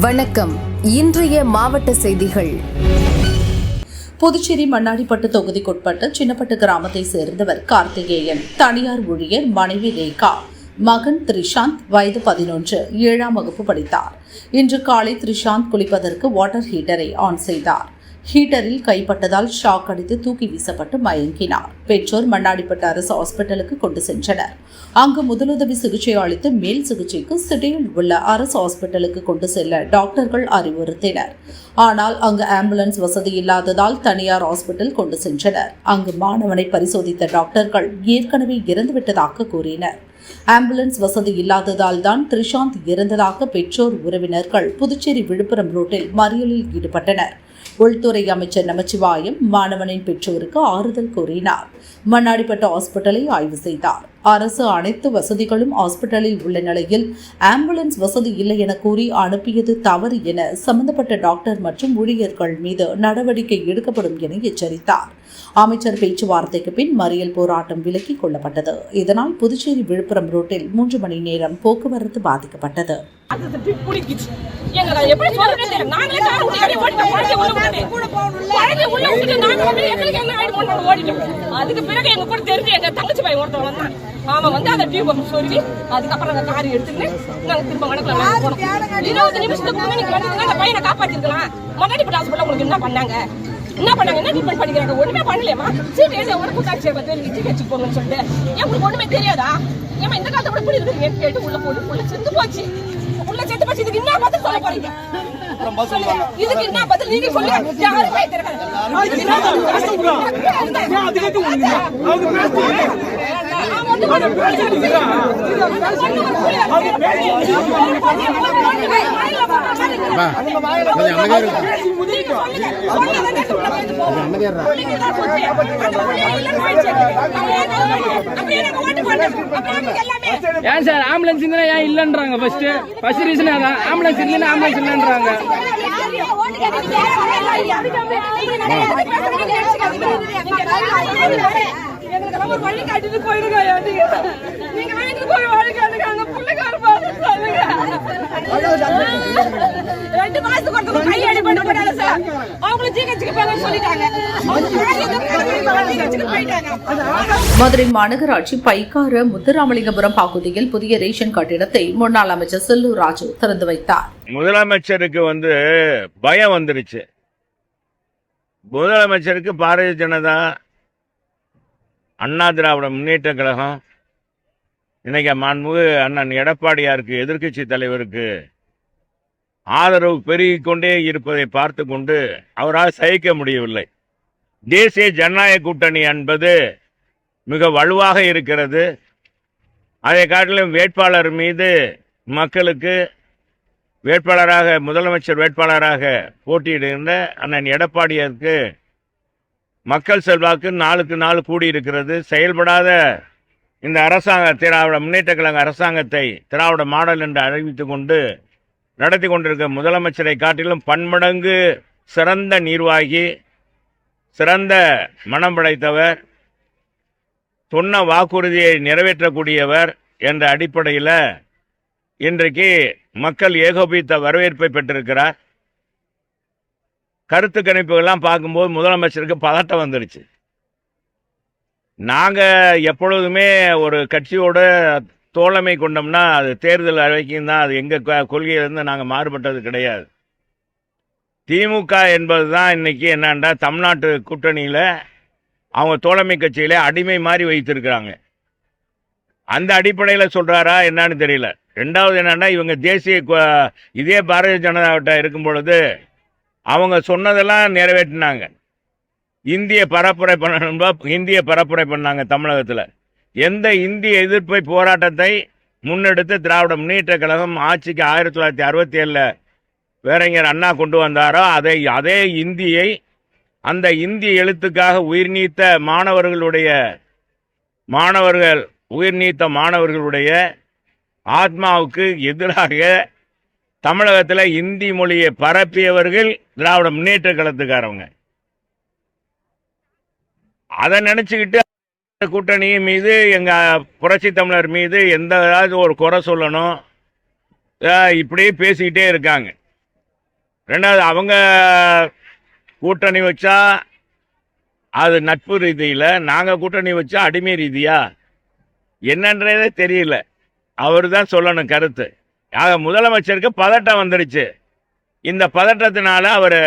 வணக்கம். இன்றைய மாவட்ட செய்திகள். புதுச்சேரி மண்ணாடிப்பட்டு தொகுதிக்குட்பட்ட சின்னப்பட்டு கிராமத்தை சேர்ந்தவர் கார்த்திகேயன் தனியார் ஊழியர் மனைவி ரேகா மகன் த்ரிஷாந்த் வயது பதினொன்று ஏழாம் வகுப்பு படித்தார். இன்று காலை த்ரிஷாந்த் குளிப்பதற்கு வாட்டர் ஹீட்டரை ஆன் செய்தார். ஹீட்டரில் கைப்பட்டதால் ஷாக் அடித்து தூக்கி வீசப்பட்டு மயங்கினார். பெற்றோர் மண்ணாடிப்பட்ட அரசு ஹாஸ்பிட்டலுக்கு கொண்டு சென்றனர். அங்கு முதலுதவி சிகிச்சை அளித்து மேல் சிகிச்சைக்கு சிட்டியில் உள்ள அரசு ஹாஸ்பிட்டலுக்கு கொண்டு செல்ல டாக்டர்கள் அறிவுறுத்தினர். ஆனால் அங்கு ஆம்புலன்ஸ் வசதி இல்லாததால் தனியார் ஹாஸ்பிட்டல் கொண்டு சென்றனர். அங்கு மாணவனை பரிசோதித்த டாக்டர்கள் ஏற்கனவே இறந்துவிட்டதாக கூறினர். ஆம்புலன்ஸ் வசதி இல்லாததால் தான் த்ரிஷாந்த் இறந்ததாக பெற்றோர் உறவினர்கள் புதுச்சேரி விழுப்புரம் ரோட்டில் மறியலில் ஈடுபட்டனர். உள்துறை அமைச்சர் நமச்சிவாயம் மாணவனின் பெற்றோருக்கு ஆறுதல் கூறினார். மண்ணாடிப்பட்ட ஹாஸ்பிட்டலை ஆய்வு செய்தார். அரசு அனைத்து வசதிகளும் ஹாஸ்பிட்டலில் உள்ள நிலையில் ஆம்புலன்ஸ் வசதி இல்லை என கூறி அனுப்பியது தவறு என சம்பந்தப்பட்ட டாக்டர் மற்றும் ஊழியர்கள் மீது நடவடிக்கை எடுக்கப்படும் என எச்சரித்தார். அமைச்சர் பேச்சுவார்த்தைக்கு பின் மறியல் போராட்டம் விலக்கிக் கொள்ளப்பட்டது இதனால் புதுச்சேரி விழுப்புரம் ரோட்டில் மூன்று மணி நேரம் போக்குவரத்து பாதிக்கப்பட்டது அது எப்படி சொல்றதுன்னு தெரியல. நாங்களே காரை எங்களுக்கு என்ன ஆயிடுமோன்னு நாங்க ஓடிட்டோம். அதுக்கு பிறகு எங்க கூட தெரிஞ்சு எங்க தங்கச்சி பையன் ஒருத்தன் வந்தான். அவன் வந்து அந்த டியூப் சொல்லி அதுக்கப்புறம் நாங்க கார் எடுத்துட்டு நாங்க திரும்ப வடக்குல போனோம். இருபது நிமிஷத்துக்கு முன்னாடி அந்த பையனை காப்பாத்திருக்கலாம் முன்னாடி போய் ஹாஸ்பிட்டல் உங்களுக்கு என்ன பண்ணாங்க என்ன பண்ணாங்க? என்ன ட்ரீட்மெண்ட் பண்ணிக்கிறாங்க? ஒண்ணுமே பண்ணலையம்மா. சீட் எழுதி ஒரு கூட்டாட்சி வந்து ஜி வச்சு போங்கன்னு சொல்லிட்டு. உங்களுக்கு ஒண்ணுமே தெரியாதா? ஏமா இந்த காலத்தை கூட இருக்குன்னு கேட்டு உள்ள போட்டு உள்ள செத்து போச்சு. உள்ள செத்து போச்சு. இதுக்கு என்ன பதில் சொல்ல போறீங்க. இதுக்கு என்ன பதில் நீங்க சொல்லுங்க. யாருமே தெரியாது. ஏன் சார் ஆம்புலன்ஸ் இருந்தா ஏன் இல்லன்றாங்க? ஃபர்ஸ்ட் ஃபர்ஸ்ட் ரீசன் அதான். ஆம்புலன்ஸ் இல்லைன்னா ஆம்புலன்ஸ் இல்லன்றாங்க. எங்களுக்கு ஒரு வழி காட்டிட்டு போயிடுங்க நீங்க போய் வழி காட்டுங்க அந்த பிள்ளைக்கார பாத்து சொல்லுங்க ரெண்டு மாசத்துக்கு ஒருத்தர் கை அடிபட்டு போட்டாங்க சார். அவங்களும் ஜிஹெச்சுக்கு போங்க சொல்லிட்டாங்க மதுரை மாநகராட்சி பைக்கார முத்துராமலிங்கபுரம் பகுதியில் புதிய ரேஷன் கட்டிடத்தை முன்னாள் அமைச்சர் செல்லூர் ராஜு திறந்து வைத்தார். முதலமைச்சருக்கு வந்து பயம் வந்துருச்சு. முதலமைச்சருக்கு பாரதிய ஜனதா அண்ணா திராவிட முன்னேற்ற கழகம் இன்னைக்கு மாண்புமிகு அண்ணன் எடப்பாடியாருக்கு எதிர்க்கட்சி தலைவருக்கு ஆதரவு பெருகிக்கொண்டே இருப்பதை பார்த்து கொண்டு அவரால் சகிக்க முடியவில்லை. தேசிய ஜனநாயக கூட்டணி என்பது மிக வலுவாக இருக்கிறது. அதை காட்டிலும் வேட்பாளர் மீது மக்களுக்கு வேட்பாளராக முதலமைச்சர் வேட்பாளராக போட்டியிடுகின்ற அண்ணன் எடப்பாடியாருக்கு மக்கள் செல்வாக்கு நாளுக்கு நாள் கூடியிருக்கிறது. செயல்படாத இந்த அரசாங்க திராவிட முன்னேற்ற கழக அரசாங்கத்தை திராவிட மாடல் என்று அறிவித்து கொண்டு நடத்தி கொண்டிருக்க முதலமைச்சரை காட்டிலும் பன்மடங்கு சிறந்த நிர்வாகி சிறந்த மனம் படைத்தவர் சொன்ன வாக்குறுதியை நிறைவேற்றக்கூடியவர் என்ற அடிப்படையில் இன்றைக்கு மக்கள் ஏகோபித்த வரவேற்பை பெற்றிருக்கிறார். கருத்து கணிப்புகள்லாம் பார்க்கும்போது முதலமைச்சருக்கு பதட்டம் வந்துருச்சு. நாங்கள் எப்பொழுதுமே ஒரு கட்சியோட தோழமை கொண்டோம்னா அது தேர்தல் வரைக்கும் தான் அது எங்கள் கொள்கையிலேருந்து நாங்கள் மாறுபட்டது கிடையாது. திமுக என்பது தான் இன்னைக்கு என்னன்னா தமிழ்நாட்டு கூட்டணியில் அவங்க தோழமை கட்சியில் அடிமை மாதிரி வைத்திருக்கிறாங்க. அந்த அடிப்படையில் சொல்கிறாரா என்னான்னு தெரியல. ரெண்டாவது என்னென்னா இவங்க தேசிய இதே பாரதிய ஜனதாவிட்ட இருக்கும் பொழுது அவங்க சொன்னதெல்லாம் நிறைவேற்றினாங்க. இந்திய பரப்புரை பண்ணணும்பா இந்திய பரப்புரை பண்ணாங்க தமிழகத்தில். எந்த இந்திய எதிர்ப்பை போராட்டத்தை முன்னெடுத்து திராவிட முன்னேற்ற கழகம் ஆட்சிக்கு ஆயிரத்தி தொள்ளாயிரத்தி அறுபத்தி ஏழில் வேறங்கர் அண்ணா கொண்டு வந்தாரோ அதை அதே இந்தியை அந்த இந்திய எழுத்துக்காக உயிர் நீத்த மாணவர்களுடைய மாணவர்கள் உயிர் நீத்த மாணவர்களுடைய ஆத்மாவுக்கு எதிராக தமிழகத்தில் இந்தி மொழியை பரப்பியவர்கள் திராவிட முன்னேற்ற கழகத்துக்காரவங்க. அதை நினச்சிக்கிட்டு கூட்டணி மீது எங்கள் புரட்சி தமிழர் மீது எந்த ஏதாவது ஒரு குறை சொல்லணும். இப்படியே பேசிக்கிட்டே இருக்காங்க. ரெண்டாவது அவங்க கூட்டணி வச்சா அது நட்பு ரீதியில் நாங்கள் கூட்டணி வச்சா அடிமை ரீதியா? என்னன்றதே தெரியல. அவர் தான் சொல்லணும் கருத்து. ஆக முதலமைச்சருக்கு பதட்டம் வந்துடுச்சு. இந்த பதட்டத்தினால அவர்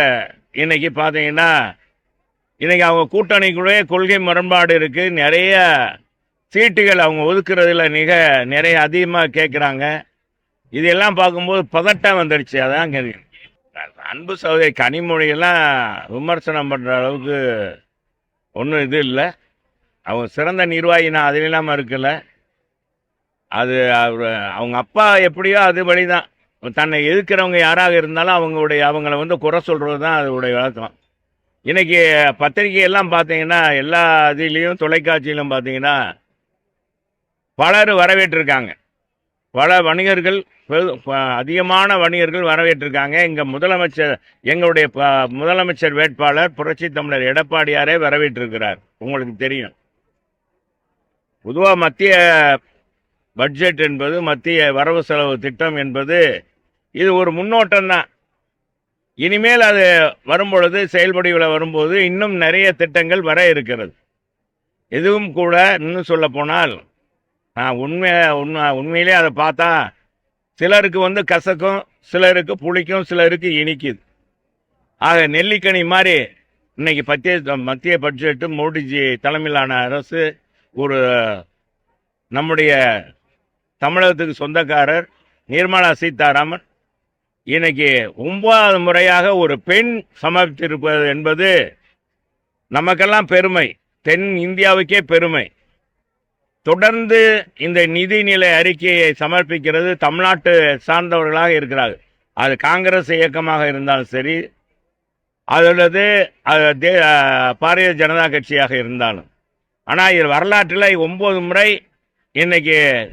இன்னைக்கு பார்த்தீங்கன்னா இன்றைக்கி அவங்க கூட்டணிக்குள்ளே கொள்கை முரண்பாடு இருக்குது நிறைய சீட்டுகள் அவங்க ஒதுக்குறதுல மிக நிறைய அதிகமாக கேட்குறாங்க இதெல்லாம் பார்க்கும்போது பதட்டம் வந்துடுச்சு அதான் கேள்வி. அன்பு சகோதரி கனிமொழியெல்லாம் விமர்சனம் பண்ணுற அளவுக்கு ஒன்றும் இது இல்லை. அவங்க சிறந்த நிர்வாகி நான் அது இல்லாமல் இருக்கல. அது அவர் அவங்க அப்பா எப்படியோ அது வழி தான் தன்னை எதிர்க்கிறவங்க யாராக இருந்தாலும் அவங்களுடைய அவங்கள வந்து குறை சொல்கிறது தான் அதோடைய வழக்கம். இன்னைக்கு பத்திரிகை எல்லாம் பார்த்தீங்கன்னா எல்லா இதுலேயும் தொலைக்காட்சியிலும் பார்த்தீங்கன்னா பலர் வரவேற்றிருக்காங்க. பல வணிகர்கள் பெரு- அதிகமான வணிகர்கள் வரவேற்றிருக்காங்க. இங்கே முதலமைச்சர் எங்களுடைய ப- முதலமைச்சர் வேட்பாளர் புரட்சி தமிழர் எடப்பாடியாரே வரவேற்றிருக்கிறார். உங்களுக்கு தெரியும். பொதுவாக மத்திய பட்ஜெட் என்பது மத்திய வரவு செலவு திட்டம் என்பது இது ஒரு முன்னோட்டம் தான் இனிமேல் அது வரும்பொழுது செயல்படிவில் வரும்போது இன்னும் நிறைய திட்டங்கள் வர இருக்கிறது. எதுவும் கூட இன்னும் சொல்ல போனால் நான் உண்மை உண்மை உண்மையிலே அதை பார்த்தா சிலருக்கு வந்து கசக்கும் சிலருக்கு புளிக்கும் சிலருக்கு இனிக்குது ஆக நெல்லிக்கனி மாதிரி இன்னைக்கு மத்திய மத்திய பட்ஜெட்டு மோடிஜி தலைமையிலான அரசு ஒரு நம்முடைய தமிழகத்துக்கு சொந்தக்காரர் நிர்மலா சீதாராமன் இன்னைக்கு ஒன்பதாவது முறையாக ஒரு பெண் சமர்ப்பித்திருப்பது என்பது நமக்கெல்லாம் பெருமை. தென் இந்தியாவுக்கே பெருமை. தொடர்ந்து இந்த நிதிநிலை அறிக்கையை சமர்ப்பிக்கிறது தமிழ்நாட்டு சார்ந்தவர்களாக இருக்கிறார்கள். அது காங்கிரஸ் இயக்கமாக இருந்தாலும் சரி அல்லது அது தே- பாரதிய ஜனதா கட்சியாக இருந்தாலும். ஆனால் இது வரலாற்றில் ஒம்பது முறை இன்னைக்கு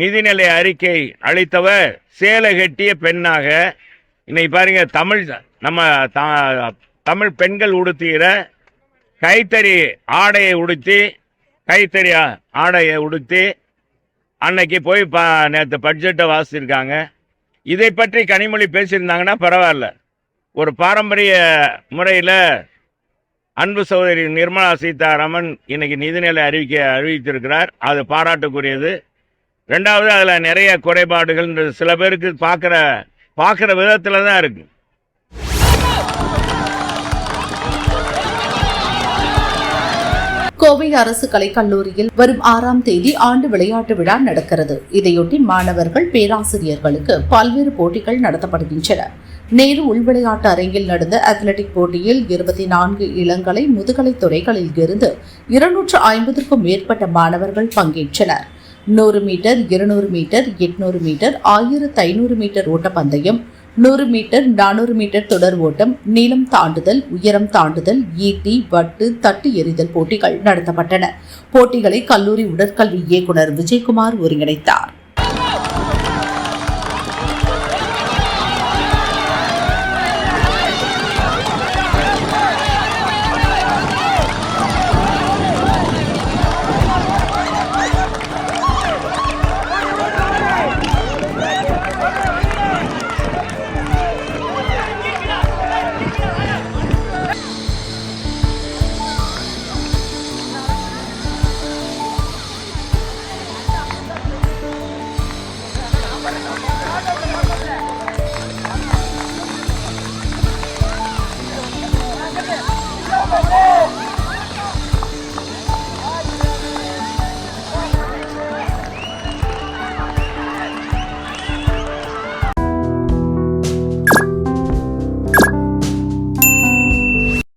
நிதிநிலை அறிக்கை அளித்தவர் சேலை கட்டிய பெண்ணாக. இன்னைக்கு பாருங்க தமிழ் நம்ம தமிழ் பெண்கள் உடுத்துகிற கைத்தறி ஆடையை உடுத்தி கைத்தறி ஆ- ஆடையை உடுத்தி அன்னைக்கு போய் பா நேற்று பட்ஜெட்டை வாசிச்சிருக்காங்க. இதை பற்றி கனிமொழி பேசியிருந்தாங்கன்னா பரவாயில்ல. ஒரு பாரம்பரிய முறையில் அன்பு சகோதரி நிர்மலா சீதாராமன் இன்னைக்கு நிதிநிலை அறிவிக்க அறிவித்திருக்கிறார். அது பாராட்டுக்குரியது. ரெண்டாவது அதில் நிறைய குறைபாடுகள் சில பேருக்கு பார்க்குற பார்க்குற விதத்தில் தான் இருக்கு. கோவை அரசு கலைக்கல்லூரியில் வரும் ஆறாம் தேதி ஆண்டு விளையாட்டு விழா நடக்கிறது. இதையொட்டி மாணவர்கள் பேராசிரியர்களுக்கு பல்வேறு போட்டிகள் நடத்தப்படுகின்றன. நேரு உள்விளையாட்டு அரங்கில் நடந்த அத்லெட்டிக் போட்டியில் இருபத்தி நான்கு இளங்கலை முதுகலை துறைகளில் இருந்து இருநூற்று ஐம்பதுக்கும் மேற்பட்ட மாணவர்கள் பங்கேற்றனர். நூறு மீட்டர் இருநூறு மீட்டர் எட்நூறு மீட்டர் ஆயிரத்து ஐநூறு மீட்டர் ஓட்டப்பந்தயம் நூறு மீட்டர் நானூறு மீட்டர் தொடர் ஓட்டம் நீளம் தாண்டுதல் உயரம் தாண்டுதல் ஈட்டி வட்டு தட்டு எறிதல் போட்டிகள் நடத்தப்பட்டன. போட்டிகளை கல்லூரி உடற்கல்வி இயக்குனர் விஜயகுமார் ஒருங்கிணைத்தார்.